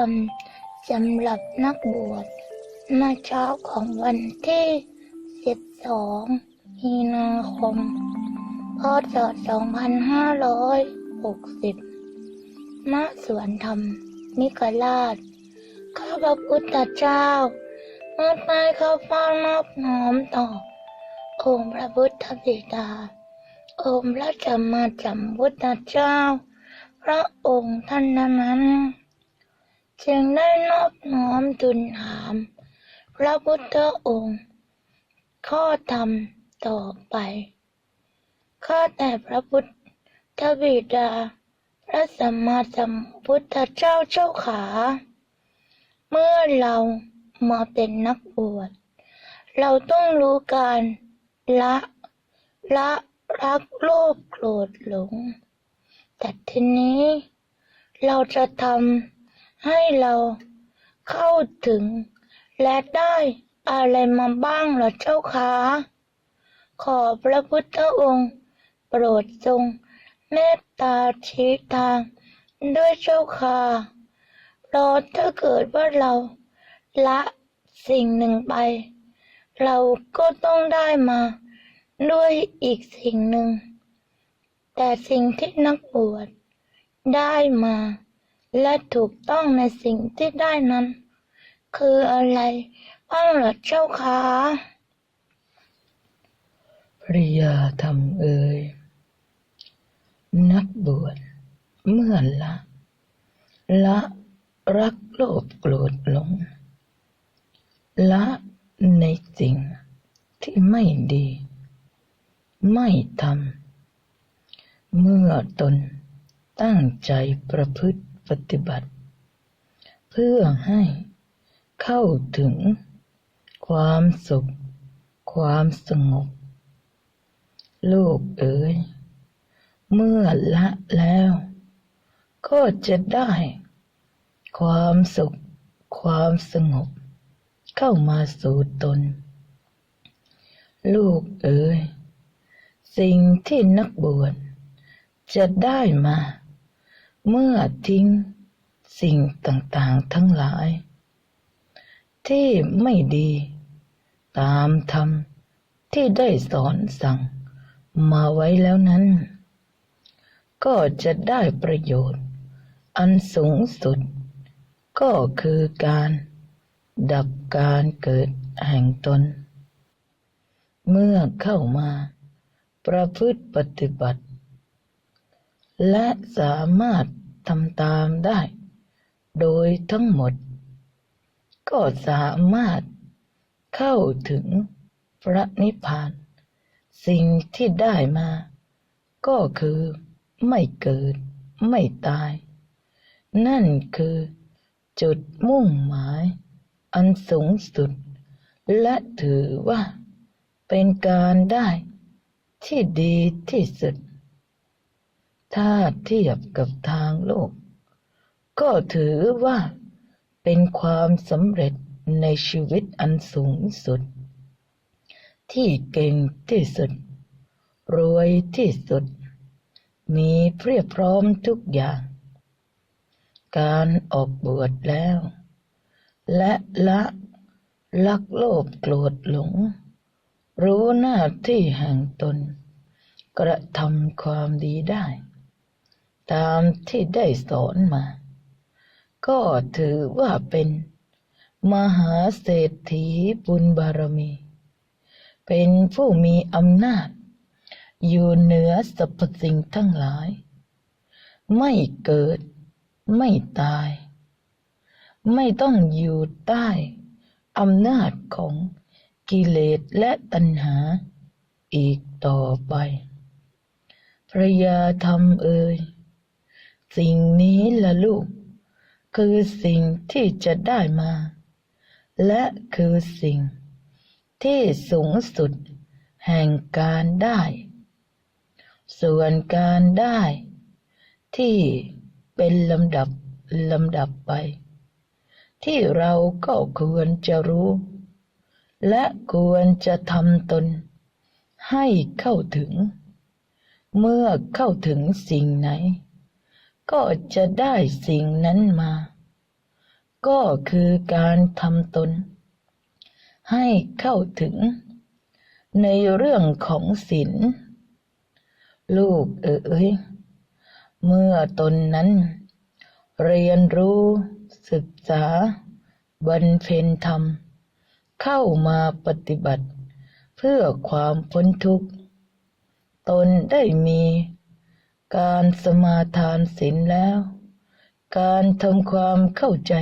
รมสำหรับนักบวชมาเช้าของวันที่ 12 มีนาคม พศ 2560 ณ สวนธรรม นิกราช ข้าพระพุทธเจ้าเมื่อไปเข้าเฝ้านอบน้อมต่อ องค์พระพุทธบิดา องค์พระสัมมาสัมพุทธเจ้า พระองค์ท่านนั้น จึงได้นอบน้อมทูลถาม พระพุทธองค์ ข้อธรรมต่อไป ข้าแต่พระพุทธบิดา พระสัมมาสัมพุทธเจ้าเจ้าขา เมื่อเรามาเป็นนักบวช เราต้องรู้การละละรักโลภโกรธหลง แต่ทีนี้เราจะทำ ให้เราเข้าถึง และได้อะไรมาบ้างหรอเจ้าคะขอพระพุทธองค์ โปรดทรงเมตตาชี้ทางด้วยเจ้าค่ะเพราะถ้าเกิดว่าเราละสิ่งหนึ่งไป เราก็ต้องได้มาด้วยอีกสิ่งหนึ่ง แต่สิ่งที่นักบวชได้มา และถูกต้องในสิ่งที่ได้นั้น คืออะไรบ้างหรอเจ้าคะภริยาธรรมเอ่ยนักบวชเมื่อละ ละรักโลภโกรธหลง ละในสิ่งที่ไม่ดี ไม่ทำเมื่อตนตั้งใจประพฤติ ปฏิบัติ เพื่อให้เข้าถึงความสุข ความสงบลูกเอ๋ย เมื่อละแล้ว ก็จะได้ ความสุข ความสงบ เข้ามาสู่ตน ลูกเอ๋ย สิ่งที่นักบวชจะได้มา เมื่อทิ้งสิ่งต่างๆทั้งหลาย ที่ไม่ดี ตามธรรมที่ได้สอนสั่งมาไว้แล้วนั้น ก็จะได้ประโยชน์ อันสูงสุด ก็คือการดับการเกิดแห่งตน เมื่อเข้ามา ประพฤติปฏิบัติ และสามารถ ทำตามได้ โดยทั้งหมด ก็สามารถเข้าถึงพระนิพพาน สิ่งที่ได้มา ก็คือไม่เกิดไม่ตาย นั่นคือจุดมุ่งหมาย อันสูงสุด และถือว่าเป็นการได้ที่ดีที่สุด ถ้าเทียบกับทางโลก ก็ถือว่าเป็นความสำเร็จในชีวิตอันสูงสุด ที่เก่งที่สุด รวยที่สุด มีเพียบพร้อมทุกอย่าง การออกบวชแล้ว และละลักโลภโกรธหลง รู้หน้าที่แห่งตน กระทำความดีได้ ตามที่ได้สอนมา ก็ถือว่าเป็นมหาเศรษฐีบุญบารมี เป็นผู้มีอำนาจ อยู่เหนือสรรพสิ่งทั้งหลาย ไม่เกิด ไม่ตาย ไม่ต้องอยู่ใต้อำนาจของกิเลสและตัณหาอีกต่อไป พระยาธรรมเอ่ย สิ่งนี้ละลูก คือสิ่งที่จะได้มา และคือสิ่ง ที่สูงสุดแห่งการได้ ส่วนการได้ ที่เป็นลำดับลำดับไป ที่เราก็ควรจะรู้ และควรจะทำตน ให้เข้าถึง เมื่อเข้าถึงสิ่งไหน ก็จะได้สิ่งนั้นมา ก็คือการทำตน ให้เข้าถึง ในเรื่องของศีลลูกเอ๋ยเมื่อตนนั้น เรียนรู้ศึกษาบรรเพ็ญธรรม เข้ามาปฏิบัติ เพื่อความพ้นทุกข์ ตนได้มี การสมาทานศีลแล้ว การทำความเข้าใจ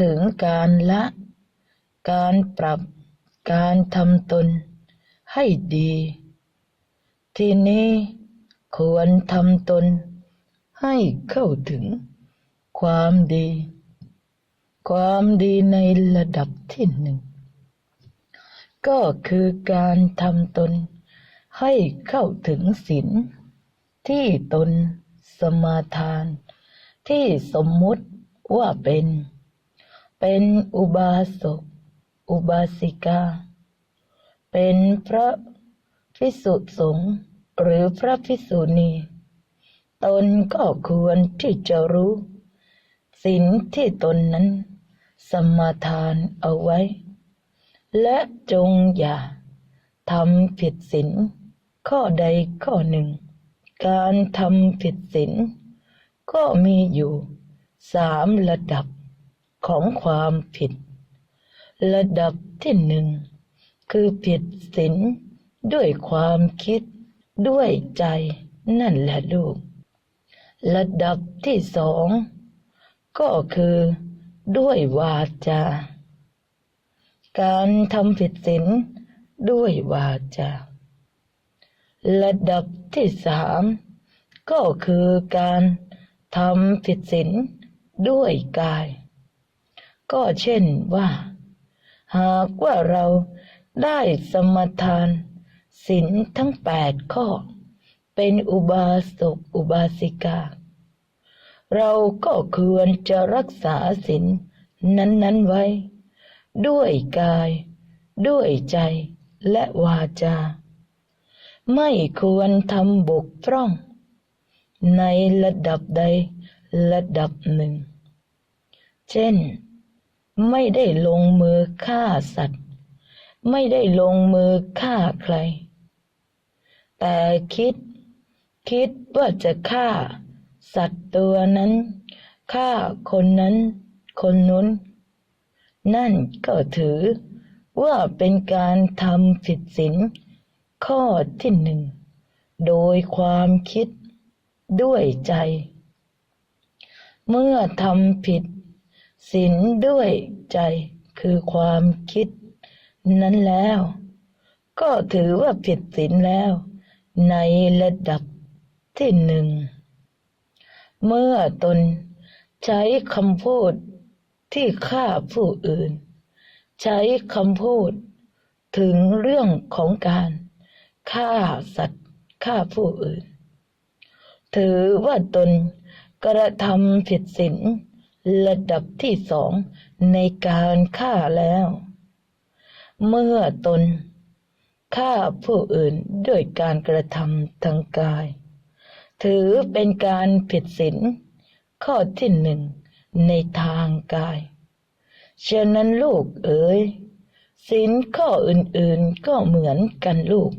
ถึงการละ การปรับ การทำตน ให้ดี ทีนี้ควรทำตน ให้เข้าถึง ความดี ความดีในระดับที่หนึ่ง ก็คือการทำตน ให้เข้าถึงศีล ที่ตนสมาทาน ที่สมมุติว่าเป็น เป็นอุบาสก อุบาสิกา เป็นพระพิสุสงฆ์หรือพระพิสุณีตนก็ควรที่จะรู้ศีลที่ตนนั้น สมาทานเอาไว้ และจงอย่าทำผิดศีลข้อใดข้อหนึ่ง การทำผิดศีลก็มีอยู่สามระดับของความผิด ระดับที่หนึ่งคือผิดศีลด้วยความคิดด้วยใจนั่นแหละลูก ระดับที่สองก็คือด้วยวาจา การทำผิดศีลด้วยวาจา ระดับที่สามก็คือการทำผิดศีลด้วยกาย ก็เช่นว่า หากว่าเราได้สมทานศีลทั้งแปดข้อ เป็นอุบาสกอุบาสิกา เราก็ควรจะรักษาศีลนั้นๆไว้ ด้วยกาย ด้วยใจและวาจา ไม่ควรทำบกพร่อง ในระดับใดระดับหนึ่ง เช่น ไม่ได้ลงมือฆ่าสัตว์ ไม่ได้ลงมือฆ่าใคร แต่คิด คิดว่าจะฆ่า สัตว์ตัวนั้นฆ่าคนนั้น คนนู้น นั่นก็ถือว่าเป็นการทำผิดศีล ข้อที่หนึ่งโดยความคิดด้วยใจ เมื่อทำผิดศีลด้วยใจคือความคิด นั้นแล้ว ก็ถือว่าผิดศีลแล้ว ในระดับที่หนึ่ง เมื่อตนใช้คำพูดที่ฆ่าผู้อื่น ใช้คำพูดถึงเรื่องของการ ฆ่าสัตว์ฆ่าผู้อื่น ถือว่าตนกระทำผิดศีลระดับที่สองในการฆ่าแล้ว เมื่อตนฆ่าผู้อื่นด้วยการกระทำทางกาย ถือเป็นการผิดศีลข้อที่หนึ่งในทางกายฉะนั้นลูกเอ๋ยศีลข้ออื่นๆก็เหมือนกันลูก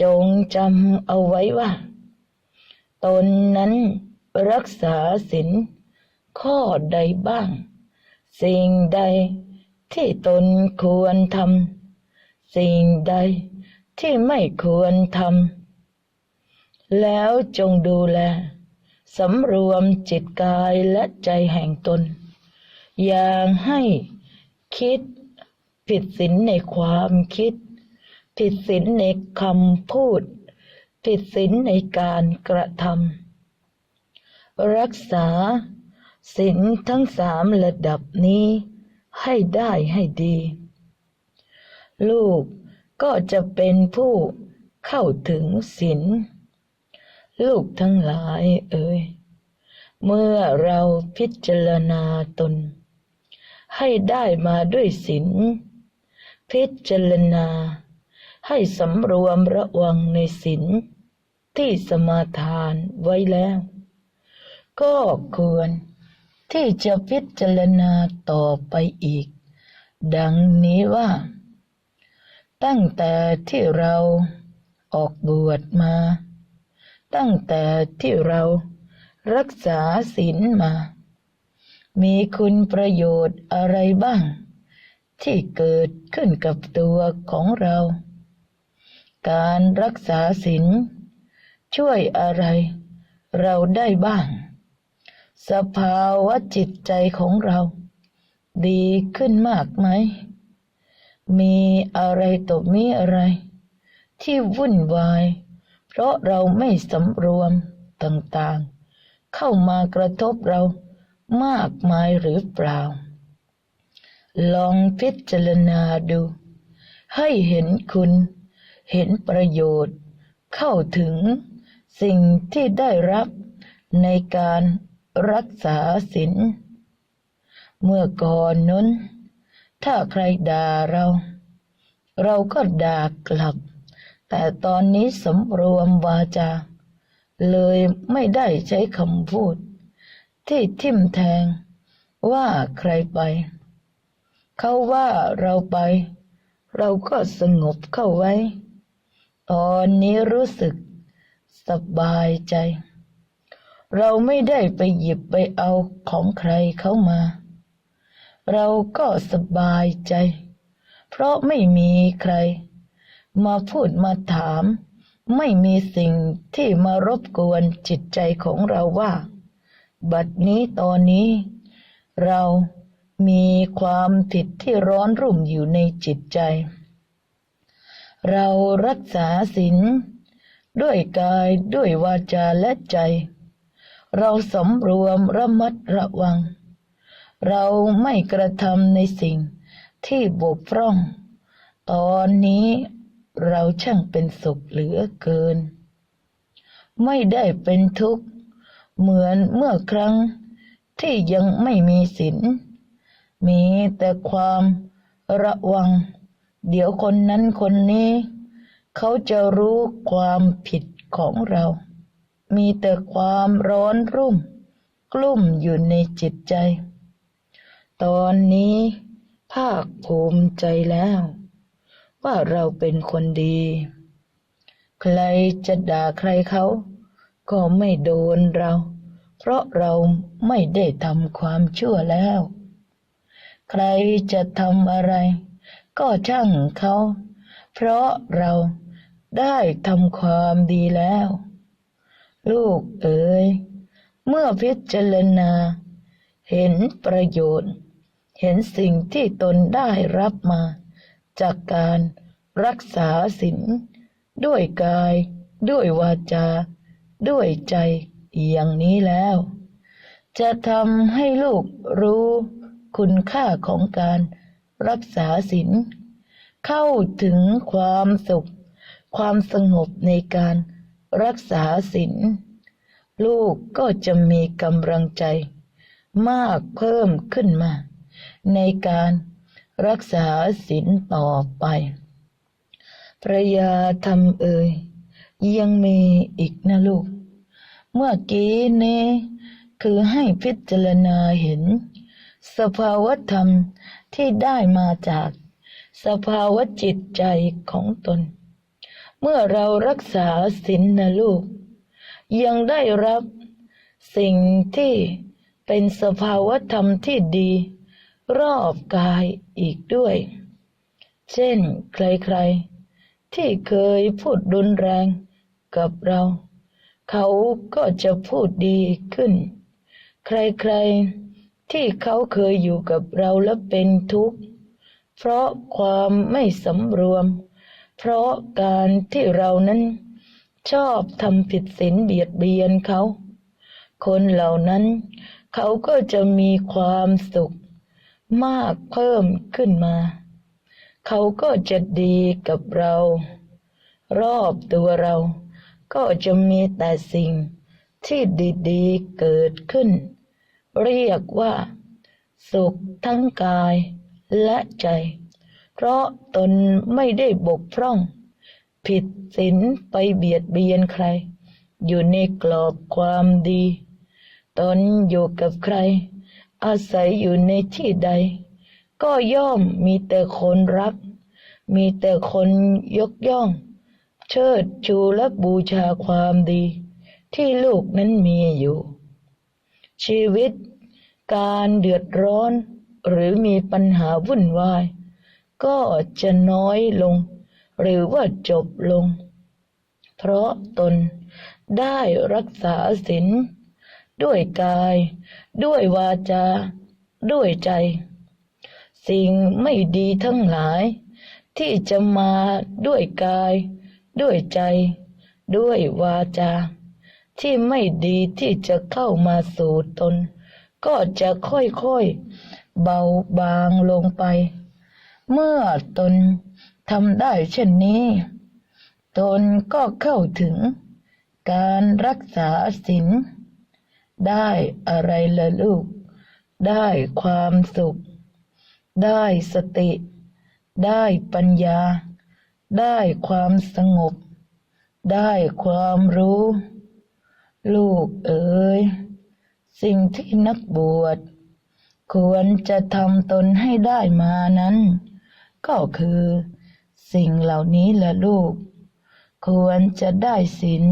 จงจำเอาไว้ว่า ตนนั้นรักษาศีลข้อใดบ้าง สิ่งใดที่ตนควรทำสิ่งใดที่ไม่ควรทำแล้วจงดูแลสำรวมจิตกายและใจแห่งตน อย่างให้คิดผิดศีลในความคิด ผิดศีลในคำพูด ผิดศีลในการกระทำรักษาศีลทั้งสามระดับนี้ให้ได้ให้ดี ลูกก็จะเป็นผู้เข้าถึงศีลลูกทั้งหลายเอ่ยเมื่อเราพิจารณาตน ให้ได้มาด้วยศีลพิจารณา ให้สำรวมระวังในศีลที่สมาทานไว้แล้ว ก็ควรที่จะพิจารณาต่อไปอีก ดังนี้ว่า ตั้งแต่ที่เราออกบวชมา ตั้งแต่ที่เรารักษาศีลมา มีคุณประโยชน์อะไรบ้าง ที่เกิดขึ้นกับตัวของเรา การรักษาศีลช่วยอะไรเราได้บ้าง สภาวะจิตใจของเรา ดีขึ้นมากไหม มีอะไรต่อมีอะไร ที่วุ่นวาย เพราะเราไม่สำรวมต่างๆ เข้ามากระทบเรามากมายหรือเปล่า ลองพิจารณาดู ให้เห็นคุณ เห็นประโยชน์ เข้าถึงสิ่งที่ได้รับในการรักษาศีลเมื่อก่อนนั้น ถ้าใครด่าเรา เราก็ด่ากลับ แต่ตอนนี้สำรวมวาจา เลยไม่ได้ใช้คำพูด ที่ทิ่มแทงว่าใครไป เขาว่าเราไป เราก็สงบเข้าไว้ ตอนนี้รู้สึกสบายใจ เราไม่ได้ไปหยิบไปเอาของใครเขามา เราก็สบายใจ เพราะไม่มีใคร มาพูดมาถาม ไม่มีสิ่งที่มารบกวนจิตใจของเราว่า บัดนี้ตอนนี้ เรามีความผิดที่ร้อนรุ่มอยู่ในจิตใจ เรารักษาศีลด้วยกายด้วยวาจาและใจ เราสำรวมระมัดระวัง เราไม่กระทำในสิ่งที่บกพร่อง ตอนนี้เราช่างเป็นสุขเหลือเกิน ไม่ได้เป็นทุกข์ เหมือนเมื่อครั้งที่ยังไม่มีศีลมีแต่ความระวัง เดี๋ยวคนนั้นคนนี้ เขาจะรู้ความผิดของเรา มีแต่ความร้อนรุ่ม กลุ่มอยู่ในจิตใจ ตอนนี้ภาคภูมิใจแล้ว ว่าเราเป็นคนดี ใครจะด่าใครเขา ก็ไม่โดนเรา เพราะเราไม่ได้ทำความชั่วแล้ว ใครจะทำอะไร ก็ช่างเขา เพราะเราได้ทำความดีแล้ว ลูกเอ๋ย เมื่อพิจารณา เห็นประโยชน์ เห็นสิ่งที่ตนได้รับมา จากการรักษาศีลด้วยกาย ด้วยวาจา ด้วยใจอย่างนี้แล้ว จะทำให้ลูกรู้คุณค่าของการ รักษาศีลเข้าถึงความสุข ความสงบในการรักษาศีลลูกก็จะมีกำลังใจ มากเพิ่มขึ้นมา ในการรักษาศีลต่อไป พระยาธรรมเอ่ยยังมีอีกนะลูก เมื่อกี้นี้คือให้พิจารณาเห็น สภาวธรรม ที่ได้มาจากสภาวะจิตใจของตน เมื่อเรารักษาศีลนะลูก ยังได้รับสิ่งที่เป็นสภาวธรรมที่ดี รอบกายอีกด้วย เช่นใครๆ ที่เคยพูดรุนแรงกับเรา เขาก็จะพูดดีขึ้น ใครๆ ที่เขาเคยอยู่กับเราแล้วเป็นทุกข์ เพราะความไม่สำรวม เพราะการที่เรานั้นชอบทำผิดศีลเบียดเบียนเขา คนเหล่านั้น เขาก็จะมีความสุข มากเพิ่มขึ้นมา เขาก็จะดีกับเรา รอบตัวเรา ก็จะมีแต่สิ่งที่ดีๆเกิดขึ้น เรียกว่า สุขทั้งกายและใจ เพราะตนไม่ได้บกพร่อง ผิดศีลไปเบียดเบียนใคร อยู่ในกรอบความดี ตนอยู่กับใคร อาศัยอยู่ในที่ใด ก็ย่อมมีแต่คนรัก มีแต่คนยกย่อง เชิดชูและบูชาความดี ที่ลูกนั้นมีอยู่ ชีวิต การเดือดร้อน หรือมีปัญหาวุ่นวาย ก็จะน้อยลง หรือว่าจบลง เพราะตนได้รักษาศีลด้วยกาย ด้วยวาจา ด้วยใจ สิ่งไม่ดีทั้งหลาย ที่จะมาด้วยกาย ด้วยใจ ด้วยวาจา ที่ไม่ดีที่จะเข้ามาสู่ตน ก็จะค่อยๆ เบาบางลงไป เมื่อตนทำได้เช่นนี้ ตนก็เข้าถึงการรักษาศีลได้อะไรละลูก ได้ความสุข ได้สติ ได้ปัญญา ได้ความสงบ ได้ความรู้ ลูกเอ๋ย สิ่งที่นักบวช ควรจะทำตนให้ได้มานั้น ก็คือ สิ่งเหล่านี้แหละลูก ควรจะได้ศีล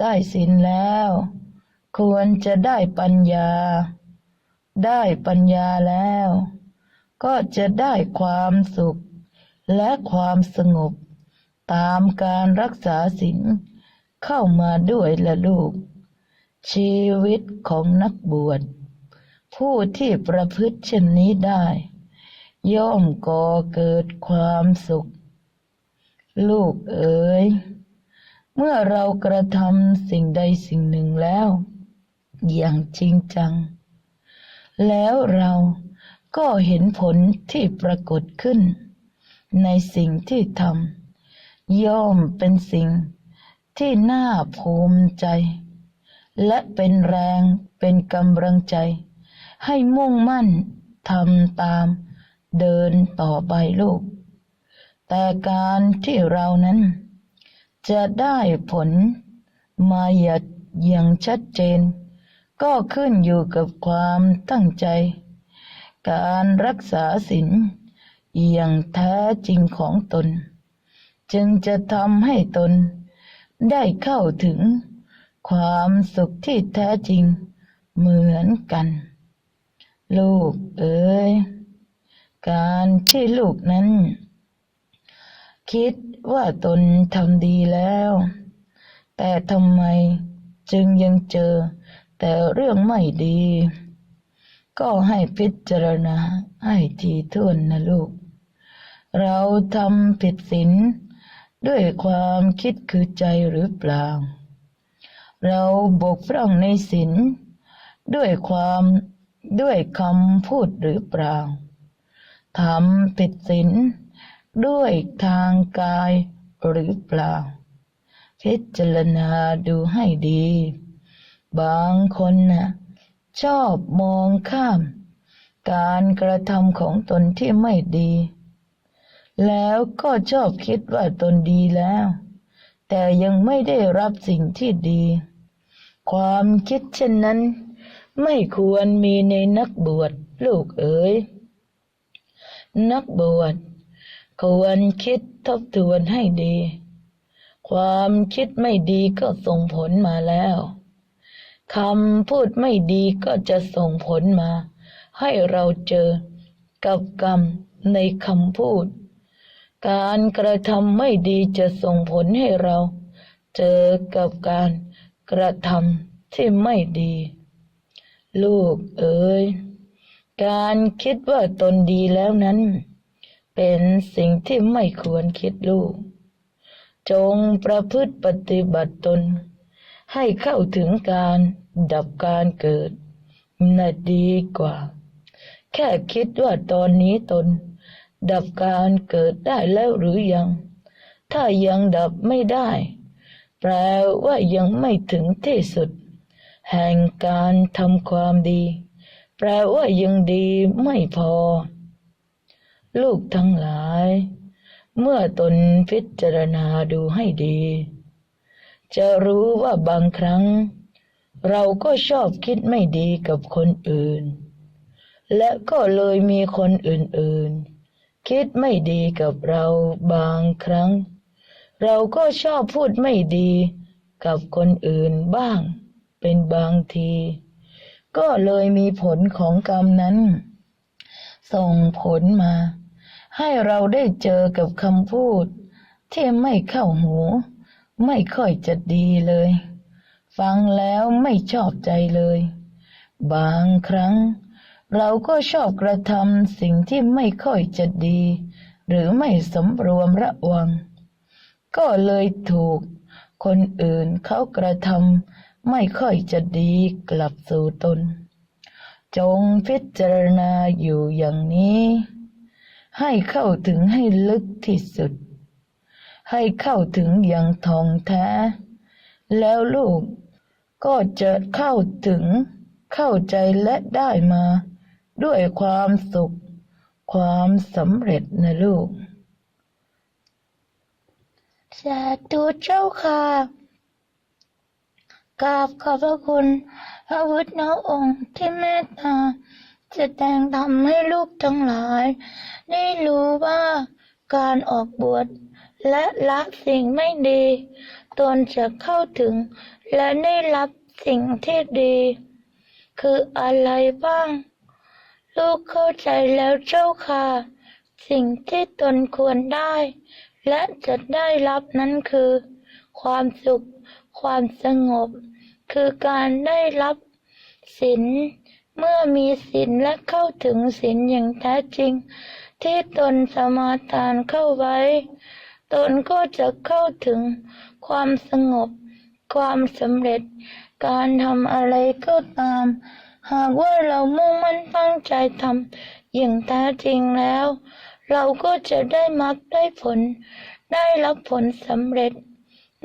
ได้ศีลแล้ว ควรจะได้ปัญญา ได้ปัญญาแล้ว ก็จะได้ความสุขและความสงบ ตามการรักษาศีล เข้ามาด้วยละลูก ชีวิตของนักบวชผู้ที่ประพฤติเช่นนี้ได้ ย่อมก่อเกิดความสุข ลูกเอ๋ยเมื่อเรากระทำสิ่งใดสิ่งหนึ่งแล้ว อย่างจริงจัง แล้วเราก็เห็นผลที่ปรากฏขึ้น ในสิ่งที่ทำย่อมเป็นสิ่ง ที่น่าภูมิใจ และเป็นแรงเป็นกำลังใจ ให้มุ่งมั่นทำตามเดินต่อไปลูก แต่การที่เรานั้น จะได้ผลมาอย่างชัดเจน ก็ขึ้นอยู่กับความตั้งใจ การรักษาศีลอย่างแท้จริงของตน จึงจะทำให้ตน ได้เข้าถึง ความสุขที่แท้จริงเหมือนกัน ลูกเอ๋ยการที่ลูกนั้น คิดว่าตนทำดีแล้ว แต่ทำไมจึงยังเจอ แต่เรื่องไม่ดี ก็ให้พิจารณาให้ทีท่วนนะลูก เราทำผิดศีล ด้วยความคิดคือใจหรือเปล่า เราบกพร่องในศีลด้วยความด้วยคำพูดหรือเปล่าทำผิดศีลด้วยทางกายหรือเปล่า พิจารณาดูให้ดี บางคนนะ่ะชอบมองข้าม การกระทำของตนที่ไม่ดี แล้วก็ชอบคิดว่าตนดีแล้ว แต่ยังไม่ได้รับสิ่งที่ดี ความคิดเช่นนั้น ไม่ควรมีในนักบวชลูกเอ๋ยนักบวชควรคิดทบทวนให้ดี ความคิดไม่ดีก็ส่งผลมาแล้วคำพูดไม่ดีก็จะส่งผลมา ให้เราเจอกับกรรมในคำพูด การกระทำไม่ดีจะส่งผลให้เรา เจอกับการกระทำที่ไม่ดี ลูกเอ๋ยการคิดว่าตนดีแล้วนั้น เป็นสิ่งที่ไม่ควรคิดลูก จงประพฤติปฏิบัติตน ให้เข้าถึงการดับการเกิดน่ะดีกว่า แค่คิดว่าตอนนี้ตน ดับการเกิดได้แล้วหรือยัง ถ้ายังดับไม่ได้ แปลว่ายังไม่ถึงที่สุด แห่งการทำความดี แปลว่ายังดีไม่พอ ลูกทั้งหลาย เมื่อตนพิจารณาดูให้ดี จะรู้ว่าบางครั้ง เราก็ชอบคิดไม่ดีกับคนอื่น และก็เลยมีคนอื่นๆ คิดไม่ดีกับเราบางครั้ง เราก็ชอบพูดไม่ดีกับคนอื่นบ้าง เป็นบางที ก็เลยมีผลของกรรมนั้น ส่งผลมา ให้เราได้เจอกับคำพูด ที่ไม่เข้าหู ไม่ค่อยจะดีเลย ฟังแล้วไม่ชอบใจเลย บางครั้ง เราก็ชอบกระทำสิ่งที่ไม่ค่อยจะดี หรือไม่สำรวมระวัง ก็เลยถูก คนอื่นเขากระทำไม่ค่อยจะดีกลับสู่ตน จงพิจารณาอยู่อย่างนี้ ให้เข้าถึงให้ลึกที่สุด ให้เข้าถึงอย่างทองแท้ แล้วลูกก็จะเข้าถึงเข้าใจและได้มา ด้วยความสุข ความสำเร็จนะลูก สาธุเจ้าค่ะกราบขอบพระคุณ พระพุทธองค์ที่เมตตาจะแต่งทำให้ลูกทั้งหลาย ได้รู้ว่าการออกบวชและละสิ่งไม่ดีตนจะเข้าถึงและได้รับสิ่งที่ดี คืออะไรบ้าง ลูกเข้าใจแล้วเจ้าค่ะ สิ่งที่ตนควรได้ และจะได้รับนั้นคือ ความสุข ความสงบ คือการได้รับศีลเมื่อมีศีลและเข้าถึงศีลอย่างแท้จริง ที่ตนสมาทานเข้าไว้ ตนก็จะเข้าถึงความสงบ ความสำเร็จ การทำอะไรก็ตาม หากว่าเรามุ่งมั่นตั้งใจทำอย่างแท้จริงแล้ว เราก็จะได้มรรคได้ผล ได้รับผลสำเร็จ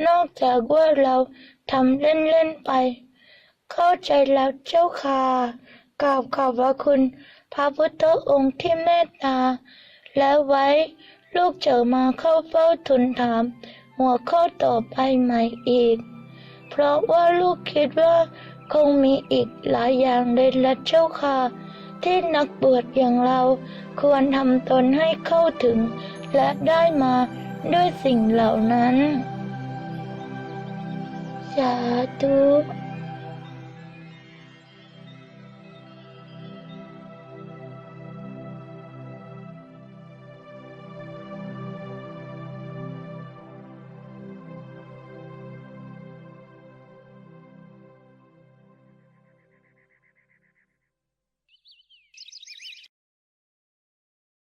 นอกจากว่าเราทำเล่นๆไป เข้าใจแล้วเจ้าค่ะกราบขอบพระคุณ พระพุทธองค์ที่เมตตา และไว้ลูกจะมาเข้าเฝ้าทูลถาม หัวข้อต่อไปใหม่อีก เพราะว่าลูกคิดว่า คงมีอีกหลายอย่างเลยละเจ้าค่ะ ที่นักบวชอย่างเราควรทำตนให้เข้าถึง และได้มาด้วยสิ่งเหล่านั้น สาธุ